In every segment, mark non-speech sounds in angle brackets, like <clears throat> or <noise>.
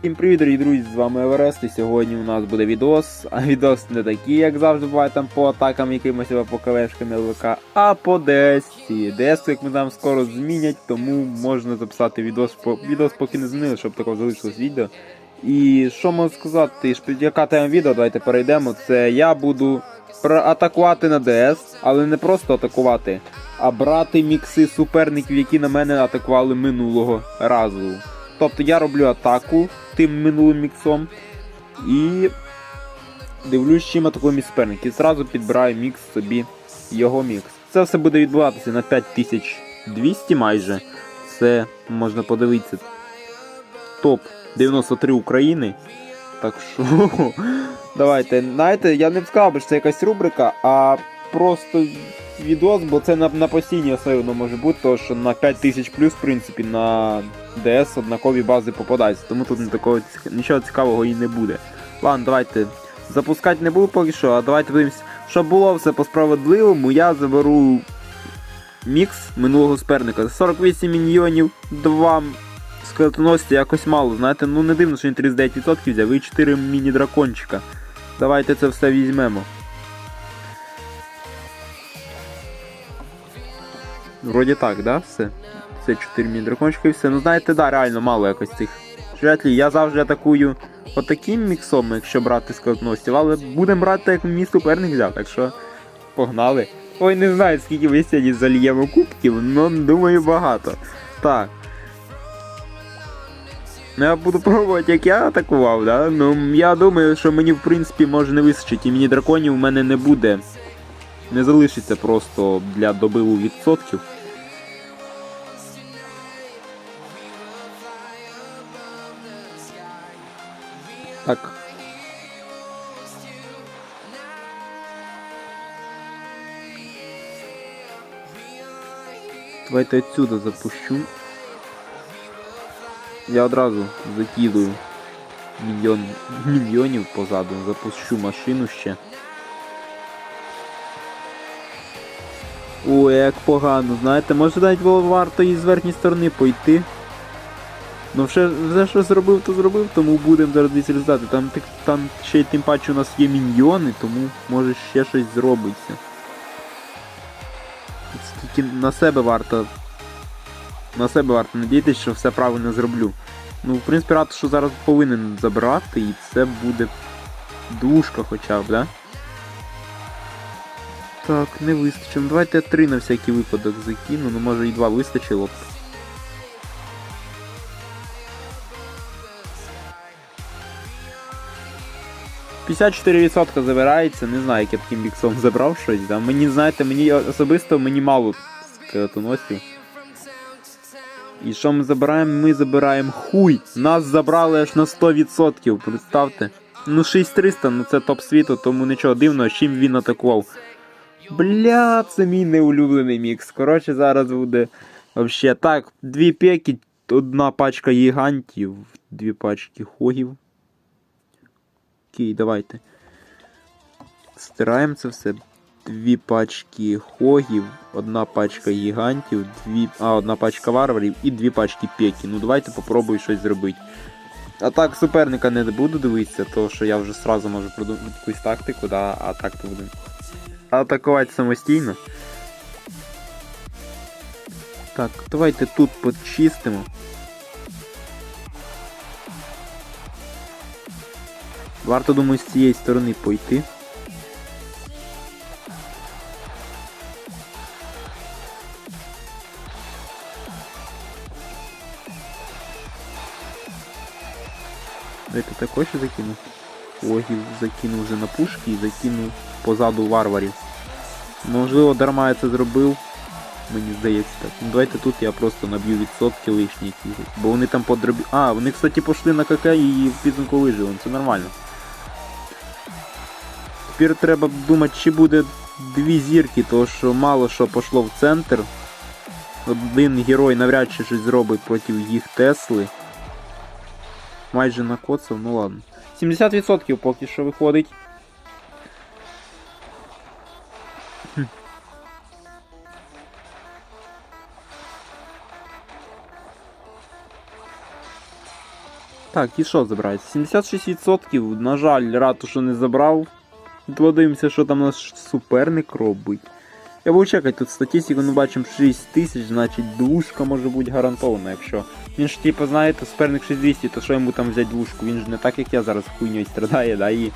Всім привіт, дорогі друзі, з вами Еверест, і сьогодні у нас буде відос, а відос не такий, як завжди буває там по атакам якимось або по кавешкам ЛВК, а по ДСі. ДС, як ми там скоро змінять, тому можна записати відос, по... відос поки не змінили, щоб такого залишилось відео. І що можу сказати, яка тема відео, давайте перейдемо, це я буду атакувати на ДС, але не просто атакувати, а брати мікси суперників, які на мене атакували минулого разу. Тобто я роблю атаку тим минулим міксом і дивлюсь, чим атакує мій суперник. І зразу підбираю мікс собі його мікс. Це все буде відбуватися на 5200 майже. Це можна подивитися. Топ 93 України. Так що, <laughs> давайте. Знаєте, я не б сказав, що це якась рубрика, а просто відос, бо це на, на постійній основі може бути, тому що на 5000 плюс, в принципі, на ДС однакові бази попадаються, тому тут такого нічого цікавого і не буде. Ладно, давайте. Запускати не буду поки що, а давайте подивимось, щоб було все по справедливому, я заберу мікс минулого суперника. 48 мільйонів, 2 скелетоносці якось мало, знаєте, ну не дивно, що він 39% взяв і 4 міні-дракончика. Давайте це все візьмемо. Вроді так, да? Все. Це 4 міні-дракончика і все. Ну знаєте, да, реально мало якось цих жетлів. Я завжди атакую отаким міксом, якщо брати скелетоносців, але будемо брати, як мій суперник взяв, так що погнали. Ой, не знаю, скільки ми сьогодні зальємо кубків, але думаю багато. Так. Ну, Я буду пробувати, як я атакував, да? Ну, я думаю, що мені в принципі може не вистачить, і міні драконів у мене не буде. Не залишиться просто для добиву відсотків. Так. Давайте отсюда запущу. Я одразу закидую мільйон мільйонів позаду, запущу машину ще. Ой, як погано, знаєте, може навіть було варто і з верхньої сторони пойти. Ну вже, вже що зробив, то зробив, тому будемо зараз десь результати. Там, там ще тим паче у нас є міньйони, тому може ще щось зробиться. Тільки на себе варто. На себе варто надіятися, що все правильно зроблю. Ну, в принципі, рад, що зараз повинен забрати, і це буде душка хоча б, да? Так, не вистачило. Давайте я три на всякий випадок закину, ну може і два вистачило б. Відсотка забирається, не знаю, як я таким біксом забрав щось, да. Мені, знаєте, мені особисто мені мало скелетоносів. І що ми забираємо? Ми забираємо хуй. Нас забрали аж на 100%, представте. Ну 6300, ну це топ світу, тому нічого дивного, чим він атакував. Бля, це мій неулюблений мікс. Коротше, зараз буде вообще так. Дві пеки, одна пачка гігантів, дві пачки хогів. Окей, давайте. Стираємо це все. Дві пачки хогів, одна пачка гігантів, дві. А, одна пачка варварів і дві пачки пеки. Ну давайте попробую щось зробити. А так суперника не буду дивитися, тому що я вже сразу можу придумати якусь тактику, да, а так то буду атакувати самостійно. Так, давайте тут почистимо. Варто, думаю, з цієї сторони пойти. Давайте також ще закину. Огів закинув вже на пушки і закинув позаду варварів. Можливо, дарма я це зробив. Мені здається так. Ну давайте тут я просто наб'ю відсотки лишні якісь. Бо вони там подробі... А, вони, кстати, пішли на КК і в підсумку вижили, це нормально. Тепер треба думати, чи буде дві зірки, тому що мало що пішло в центр. Один герой навряд чи щось зробить проти їх Тесли. Майже накоцав, ну ладно. 70% поки що виходить. Так, і що забрати? 76%, на жаль, ратушу не забрав. Подивимося, що там наш суперник робить. Я буду чекати тут статистику, ну бачимо 6 тисяч, значить двушка може бути гарантована, якщо. Він ж типу, знаєте, суперник 6200, то що йому там взяти двушку? Він ж не так, як я зараз хуйньою страдає, да, і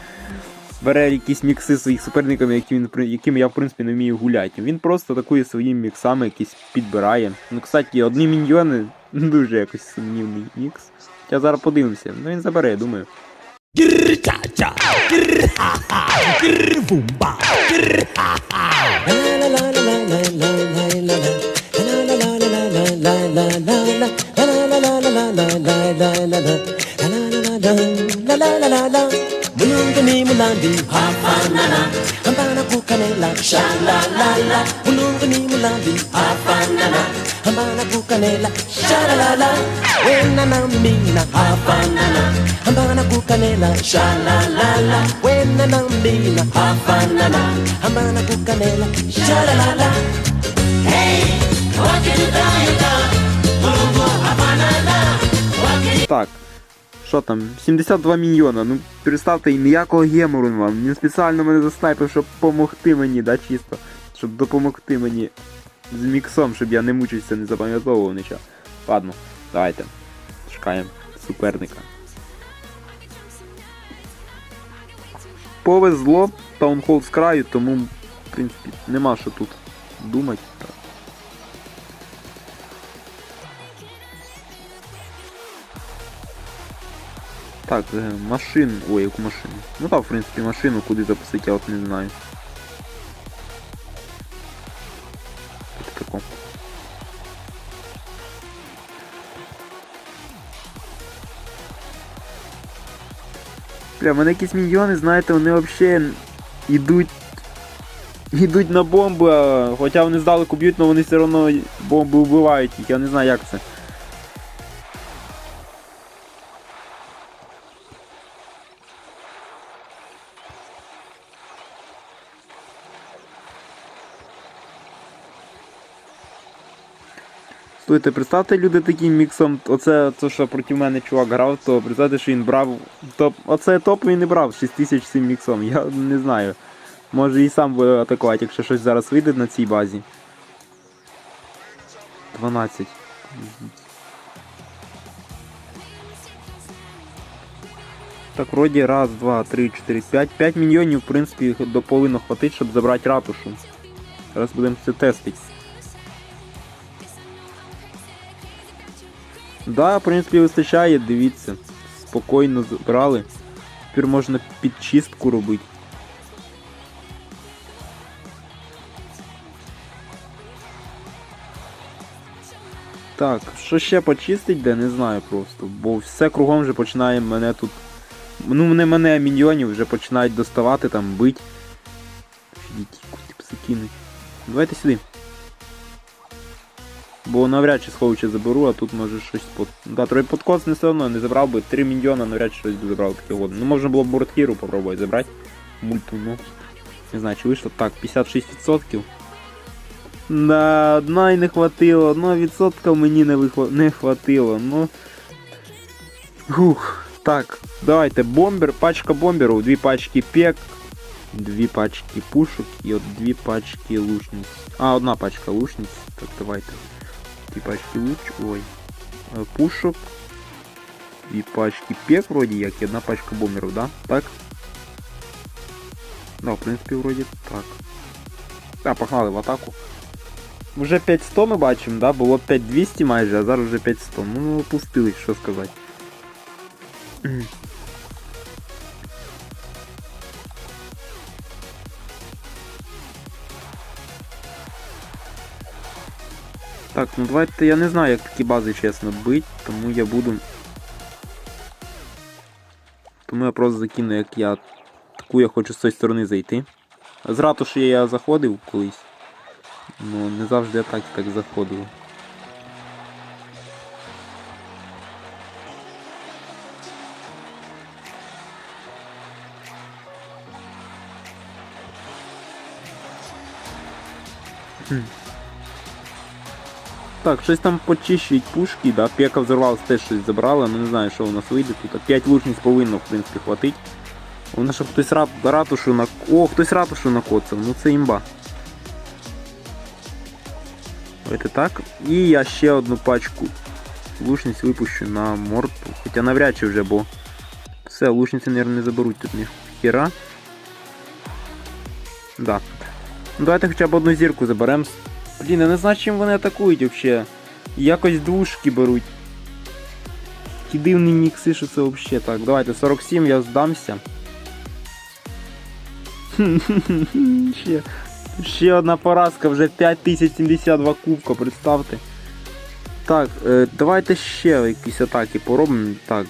бере якісь мікси своїх суперників, які він, якими я в принципі не вмію гуляти. Він просто такою своїми міксами якісь підбирає. Ну, кстати, одні міньйони дуже якось сумнівний мікс. Я зараз подивимося. Ну він забере, я думаю. Gircha cha, gir ha ha, gir boomba, gir ha ha. La la la la la la la la la. Mulungani mulandi, ha ha na na kukanela shalalalala mulungu ni mulambi afanana hambana kukanela shalalala wenana mina afanana hambana kukanela shalalala wenana mina afanana hambana kukanela shalalala hey wakidudayuda mulungu afanana wakidudayuda Так, Що там? 72 мільйона. Ну представте, і ніякого гемору вам. Він спеціально мене заснайпив, щоб допомогти мені, да, чисто. Щоб допомогти мені з міксом, щоб я не мучився, не запам'ятовував нічого. Ладно, давайте. Чекаємо суперника. Повезло таунхол з краю, тому, в принципі, нема що тут думати. Так, е, машину. Ой, яку машину. Ну так, в принципі, машину куди запустити, я от не знаю. Бля, в мене якісь міньйони, знаєте, вони взагалі йдуть. Йдуть на бомби, хоча вони здалеку б'ють, але вони все одно бомби вбивають я не знаю як це. Слухайте, представте, люди таким міксом, оце то, що проти мене чувак грав, то представте, що він брав. Топ, оце топ він не брав 6000 цим міксом. Я не знаю. Може і сам буде атакувати, якщо щось зараз вийде на цій базі. 12. Так, вроді раз, два, три, чотири, п'ять. П'ять мільйонів, в принципі, до повинно хватить, щоб забрати ратушу. Зараз будемо це тестити. Да, в принципі, вистачає, дивіться. Спокійно збирали. Тепер можна підчистку робити. Так, що ще почистить, де не знаю просто. Бо все кругом вже починає мене тут. Ну, не мене, а міньйонів вже починають доставати там бить. Ідіть, куди пси кинуть. Давайте сюди. Бо навряд чи сховича заберу, а тут може щось под... Да, трохи подкос не все одно не забрав би 3 мільйона, навряд чи щось би забрав таке годне. Ну можна було б Бортхіру попробувати забрати. Мульту, ну. Не знаю, чи вийшло. Так, 56%. На одна й не хватило, одного відсотка мені не, вихва... не хватило. Ну. Ух. Так, давайте бомбер, пачка бомберів, дві пачки пек, дві пачки пушок і от дві пачки лучниць. А, одна пачка лучниць. Так, давайте. Дві пачки луч. Ой. Е, Пушок. Дві пачки пек вроді як і одна пачка бомберів, да? Так? Да, в принципі, вроді так. Так, погнали в атаку. Вже 5100 ми бачимо, да? Було 5200 майже, а зараз вже 5100. Ну, ну опустились, що сказати. Так, ну давайте я не знаю, як такі бази чесно бить, тому я буду. Тому я просто закину, як я таку я хочу з цієї сторони зайти. З ратуші я заходив колись. Ну не завжди я так заходив. Хм. Так, щось там почищують пушки, да, пека взорвалась, теж щось забрала, ну не знаю, що у нас вийде тут. 5 лучниць повинно, в принципі, хватить. Вона щоб хтось ра... ратушу на. О, хтось ратушу накоцав, ну це імба. Давайте так. І я ще одну пачку лучниць випущу на морту. Хоча навряд чи вже, бо все, лучниці, мабуть, не заберуть тут ні хіра. Да. Ну давайте хоча б одну зірку заберемо. Блін, я не знаю, чим вони атакують взагалі. Якось двушки беруть. Такі дивні мікси, що це взагалі так. Давайте 47 я здамся. <laughs> ще, ще одна поразка, вже 5072 кубка, представте. Так, е, давайте ще якісь атаки поробимо. Так,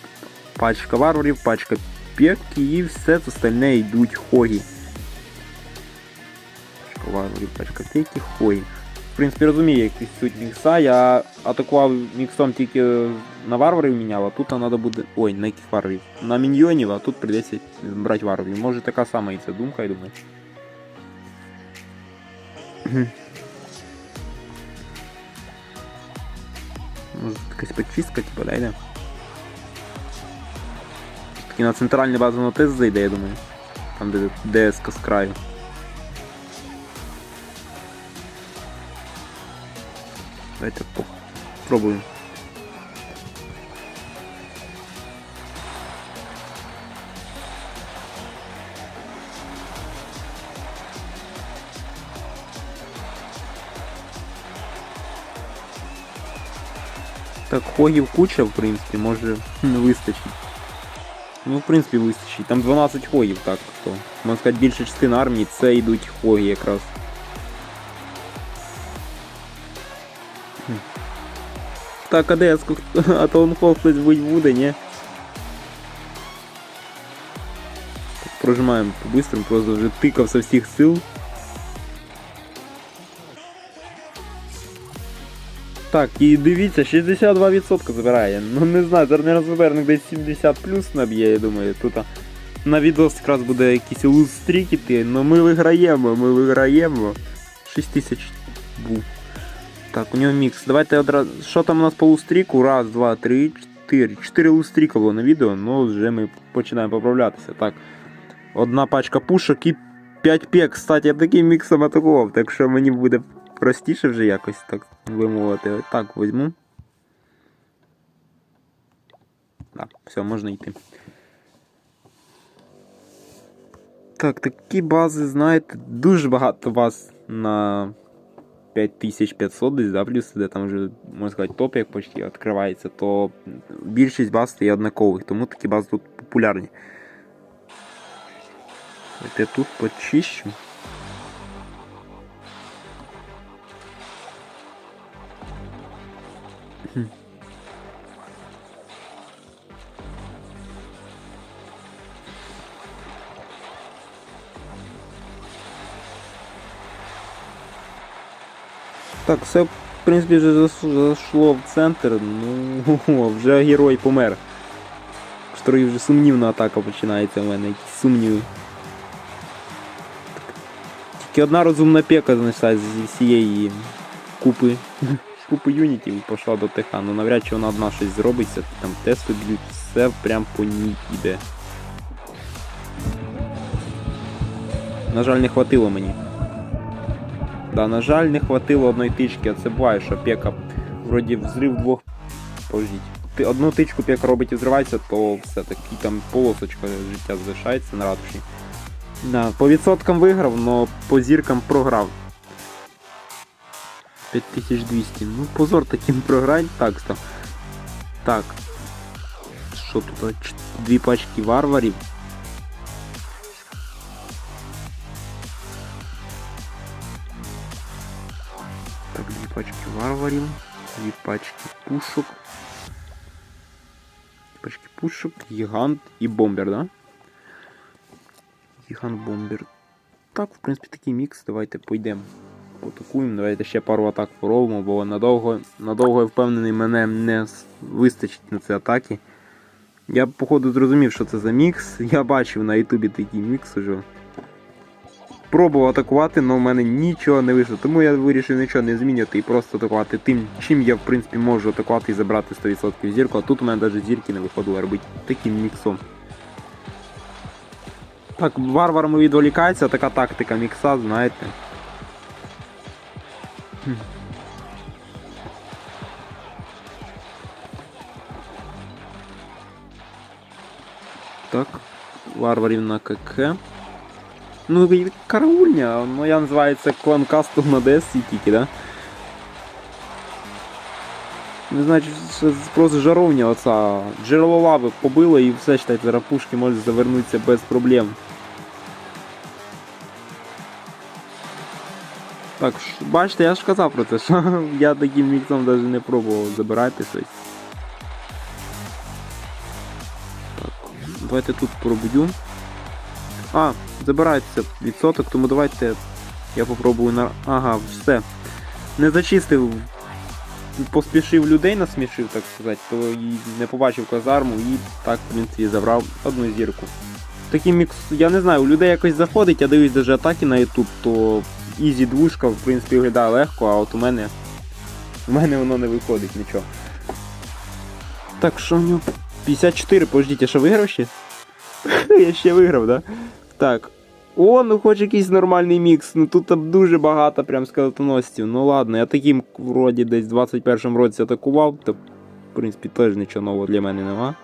пачка варварів, пачка п'єки і все остальне йдуть хогі. Пачка варварів, пачка п'єки, хогі. В принципі, розумію, якийсь суть мікса. Я атакував міксом тільки на варварів міняв, а тут треба буде. Ой, на яких варварів? На міньйонів, а тут прийдеться брати варварів. Може така сама і ця думка, я думаю. Може якась почистка, типа, да? Таки на центральну базу на тест зайде, я думаю. Там де ДСК з краю. Давайте пробуем. Так, хогів куча, в принципі, може не вистачить. Ну, в принципі, вистачить. Там 12 хогів, так, то. Можна сказати, більша частина армії це йдуть хоги якраз. Так, а де. А таунхол хтось бить буде, ні? Прожимаємо по-быстрому, просто вже тикав со всіх сил. Так, і дивіться, 62% забирає. Ну не знаю, зараз не суперник десь 70 плюс наб'є, я думаю. Тут на відос якраз буде якийсь лузстрік іти, але ми виграємо, ми виграємо. 6 тисяч був. Так, у нього мікс. Давайте одразу. Що там у нас по лустріку? Раз, два, три, чотири. Чотири лустріка було на відео, ну вже ми починаємо поправлятися. Так. Одна пачка пушок і 5 пек. Кстати, я таким міксом атакував, так що мені буде простіше вже якось так вимовити. Так, візьму. Так, все, можна йти. Так, такі бази, знаєте, дуже багато баз на 5500 десь, да, плюс, де там вже, можна сказати, топ як почти відкривається, то більшість баз стає однакових, тому такі бази тут популярні. От я тут почищу. Так, все, в принципі, вже зайшло в центр. Ну, <laughs> вже герой помер. Строї вже сумнівна атака починається в мене, якісь сумніви. Тільки одна розумна пека знайшла зі всієї купи. <laughs> Купи юнітів і пішла до ТХ. Ну навряд чи вона одна щось зробиться, там тести б'ють, все прям по ній іде. На жаль, не хватило мені. Да, на жаль, не хватило одної тички, а це буває, що пека вроді взрив двох. Ти одну тичку пека робить і взривається, то все таки там полосочка життя залишається на ратуші. Да, по відсоткам виграв, но по зіркам програв. 5200. Ну, позор таким програть. Так, стоп. Так. Що тут? Дві пачки варварів. Пачки варварів, дві пачки пушок. Пачки пушок, гігант і бомбер, да? Гігант бомбер. Так, в принципі, такий мікс. Давайте пойдемо. Потакуємо. Давайте ще пару атак поробимо, бо надовго, надовго я впевнений, мене не вистачить на ці атаки. Я походу зрозумів, що це за мікс. Я бачив на ютубі такий мікс уже. Пробував атакувати, але в мене нічого не вийшло. Тому я вирішив нічого не змінювати і просто атакувати тим, чим я в принципі можу атакувати і забрати 100% зірку. А тут у мене навіть зірки не виходило робити таким міксом. Так, варварами відволікається, така тактика мікса, знаєте. Так, варварів на КК. Ну, караульня, моя називається клан кастом на ДС тільки, да? Не значить, що просто жаровня оця. Джерело лави побило і все, считайте, зараз пушки можуть завернутися без проблем. Так, бачите, я ж казав про це, що <laughs> я таким міксом навіть не пробував забирати щось. Так, давайте тут пробую. А, забирається відсоток, тому давайте я попробую на. Ага, все. Не зачистив. Поспішив людей насмішив, так сказати, то і не побачив казарму і так, в принципі, забрав одну зірку. Такий мікс, я не знаю, у людей якось заходить, я дивлюсь даже атаки на YouTube, то ізі двушка, в принципі, виглядає легко, а от у мене. У мене воно не виходить нічого. Так, що в нього? 54, подождіть, я що виграв ще? <laughs> я ще виграв, да? Так. О, ну хоч якийсь нормальний мікс. Ну тут там дуже багато прям скелетоносців. Ну ладно, я таким вроді десь в 21-му році атакував, то в принципі теж нічого нового для мене нема.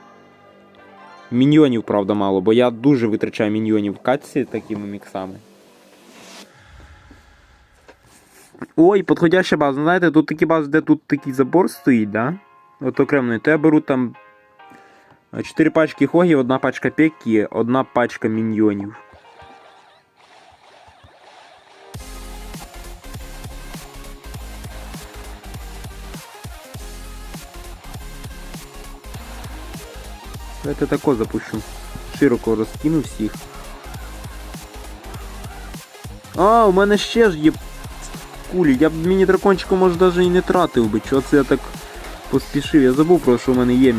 Міньйонів, правда, мало, бо я дуже витрачаю міньйонів в катці такими міксами. Ой, підходяща база. Знаєте, тут такі бази, де тут такий забор стоїть, да? От окремий. То я беру там 4 пачки хогів, одна пачка пекі, одна пачка міньйонів. Давайте тако запущу. Широко розкину всіх. А, у мене ще ж є кулі. Я б міні-дракончика, може, навіть і не тратив би. Чого це я так поспішив? Я забув про що у мене є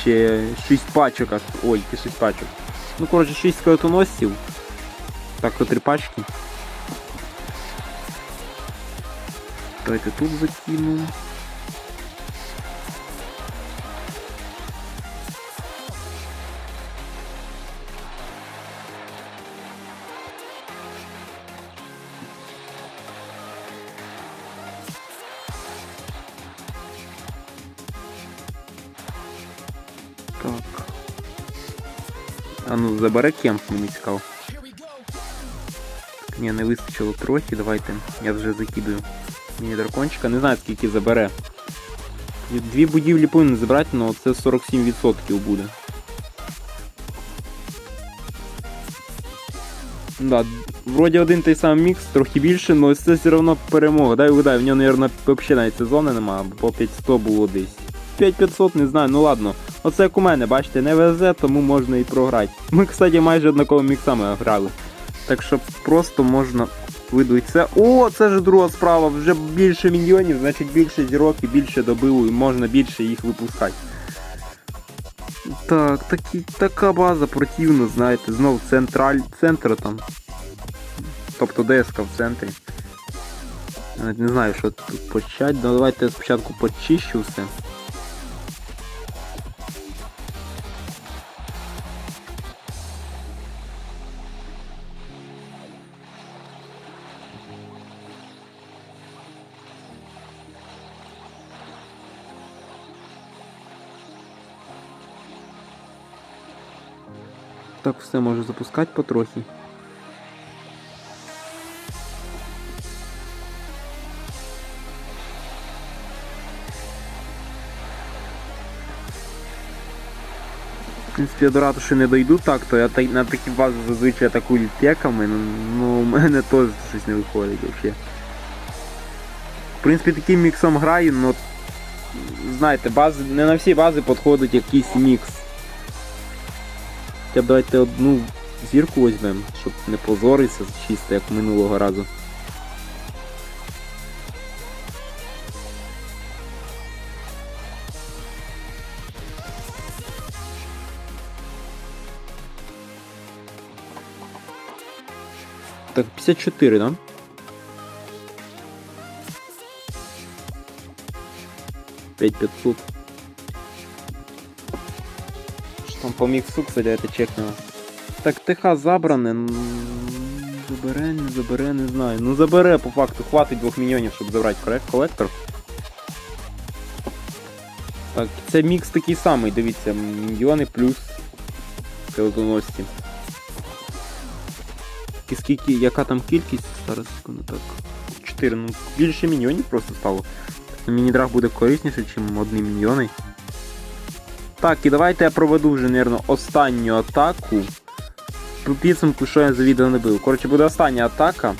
ще 6 пачок. Ой, які 6 пачок. Ну, коротше, 6 скелетоносців. Так, то 3 пачки. Давайте тут закину. Так. А ну забере кемп, мені цікаво. Ні, не вистачило трохи, давайте. Я вже закидую міні дракончика. Не знаю скільки забере. Дві будівлі повинен забрати, але це 47% буде. Да, вроді один той самий мікс, трохи більше, але це все одно перемога. Дай угадай, в нього, мабуть, взагалі навіть сезону немає, бо по 500 було десь. 5500, не знаю, ну ладно. Оце як у мене, бачите, не везе, тому можна і програти. Ми, кстати, майже однаковими міксами грали. Так що просто можна видуть це. О, це ж друга справа. Вже більше мільйонів, значить більше зірок і більше добилу, і можна більше їх випускати. Так, такі, така база противна, знаєте, знов централь, центр там. Тобто ДСК в центрі. Я не знаю, що тут почати. Ну, давайте я спочатку почищу все. Так все можу запускати потрохи. В принципі, я до ратуші не дойду так, то я на такі бази зазвичай атакую пеками, ну, ну у мене теж щось не виходить взагалі. В принципі, таким міксом граю, але знаєте, бази, не на всі бази підходить якийсь мікс. Хоча б давайте одну зірку візьмемо, щоб не позоритися чисто, як минулого разу. Так, 54, да? Пять пятьсот. Що там по міксу, кстати, это чекнуло. Так, ТХ забране. м, Забере, не забере, не знаю. Ну забере, по факту, хватить 2 мільйонів, щоб забрати колектор. Так, це мікс такий самий, дивіться, мільйони плюс скелетоносці. Скільки, яка там кількість? Зараз секунду, так. 4, ну більше мільйонів просто стало. Мінідраг буде корисніше, ніж одні мільйони. Так, і давайте я проведу вже, мабуть, останню атаку. По підсумку, що я за відео не бив. Коротше, буде остання атака.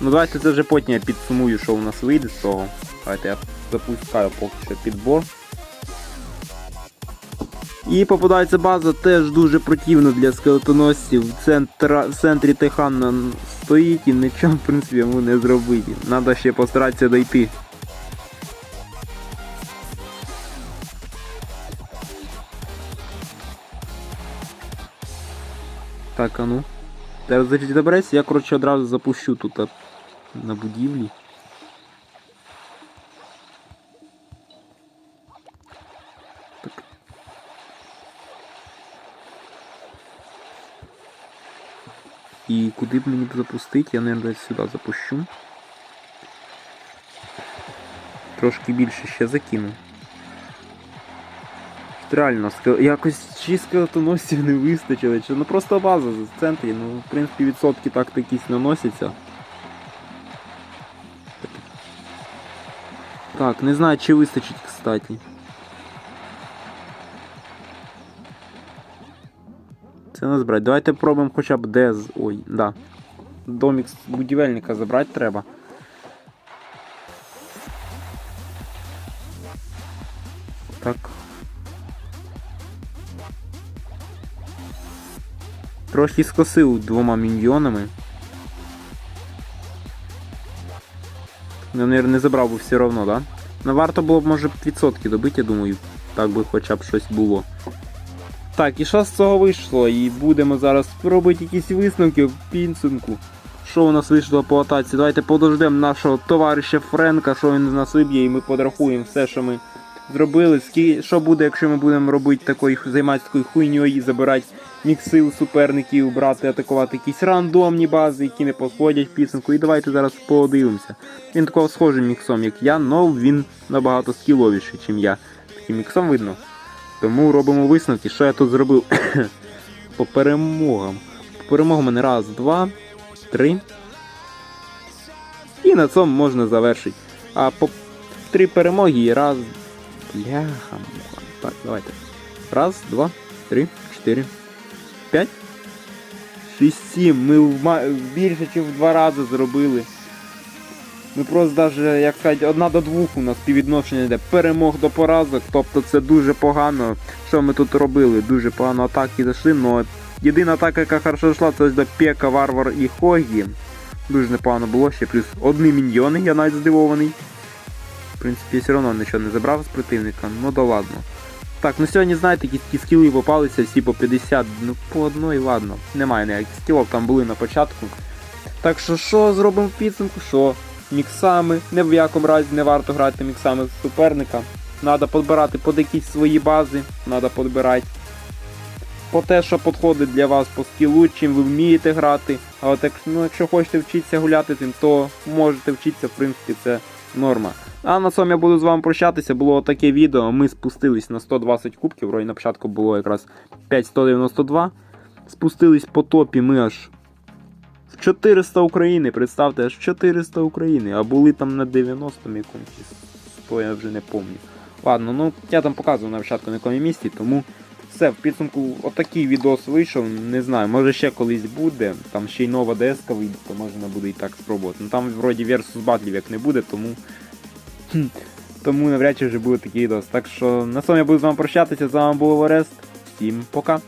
Ну давайте це вже потім я підсумую, що у нас вийде з того. Давайте я запускаю поки що підбор. І попадається база теж дуже противна для скелетоносців. В, центра, в центрі Техана стоїть і нічого, в принципі, йому не зробити. Надо ще постаратися дойти. Так, а ну. Зараз добереться, я коротше одразу запущу тут на будівлі. І куди б мені запустити, я, мабуть, сюди запущу. Трошки більше ще закину. Реально, якось чи скелетоносців не вистачило, чи ну просто база в центрі, ну, в принципі, відсотки так якісь наносяться. Так, не знаю, чи вистачить, кстати. Це нас брать. Давайте пробуємо хоча б де з. Ой, да. Домік будівельника забрати треба. Трохи скосив двома міньйонами. Ну, наверное, не забрав би все одно, да? Ну варто було б, може, відсотки добити, я думаю. Так би хоча б щось було. Так, і що з цього вийшло? І будемо зараз робити якісь висновки в підсумку. Що у нас вийшло по атаці? Давайте подождемо нашого товариша Френка, що він з нас виб'є, і ми подрахуємо все, що ми зробили. Що буде, якщо ми будемо робити такою, займатися такою хуйньою і забирати мікси у суперників, брати, атакувати якісь рандомні бази, які не підходять в підсумку. І давайте зараз подивимося. Він такого схожим міксом, як я, але він набагато скіловіший, ніж я. Таким міксом видно. Тому робимо висновки, що я тут зробив <coughs> по перемогам. По перемогам мене раз, два, три. І на цьому можна завершити. А по три перемоги і раз. Бляха. Так, давайте. Раз, два, три, чотири, п'ять. Шість, сім. Ми в ма- більше, ніж в два рази зробили. Ми просто навіть, як сказати, одна до двох у нас співвідношення йде перемог до поразок. Тобто це дуже погано. Що ми тут робили? Дуже погано атаки зайшли, але єдина атака, яка хорошо йшла, це ось до Пека, Варвар і Хогі. Дуже непогано було, ще плюс одні міньйони, я навіть здивований. В принципі, я все одно нічого не забрав з противника, ну да ладно. Так, ну сьогодні, знаєте, якісь такі скіли попалися всі по 50, ну по одної, ладно. Немає ніяких скілів, там були на початку. Так що що зробимо в підсумку? Що? Міксами, не в якому разі не варто грати міксами суперника. Надо підбирати під якісь свої бази, надо підбирати. По те, що підходить для вас по скілу, чим ви вмієте грати. А от як, ну, якщо хочете вчитися гуляти цим, то можете вчитися, в принципі, це норма. А на цьому я буду з вами прощатися. Було таке відео. Ми спустились на 120 кубків. Вроді на початку було якраз 5192. Спустились по топі ми аж в 400 України. Представте, аж 400 України. А були там на 90 якомусь. 100 я вже не пам'ятаю. Ладно, ну я там показував на початку на якому місці, тому все, в підсумку отакий відос вийшов. Не знаю, може ще колись буде. Там ще й нова ДСК вийде, то можна буде і так спробувати. Ну там вроді версус батлів як не буде, тому. <clears throat> Тому навряд чи вже буде такий відос. Так що на цьому я буду з вами прощатися. З вами був Орест. Всім пока.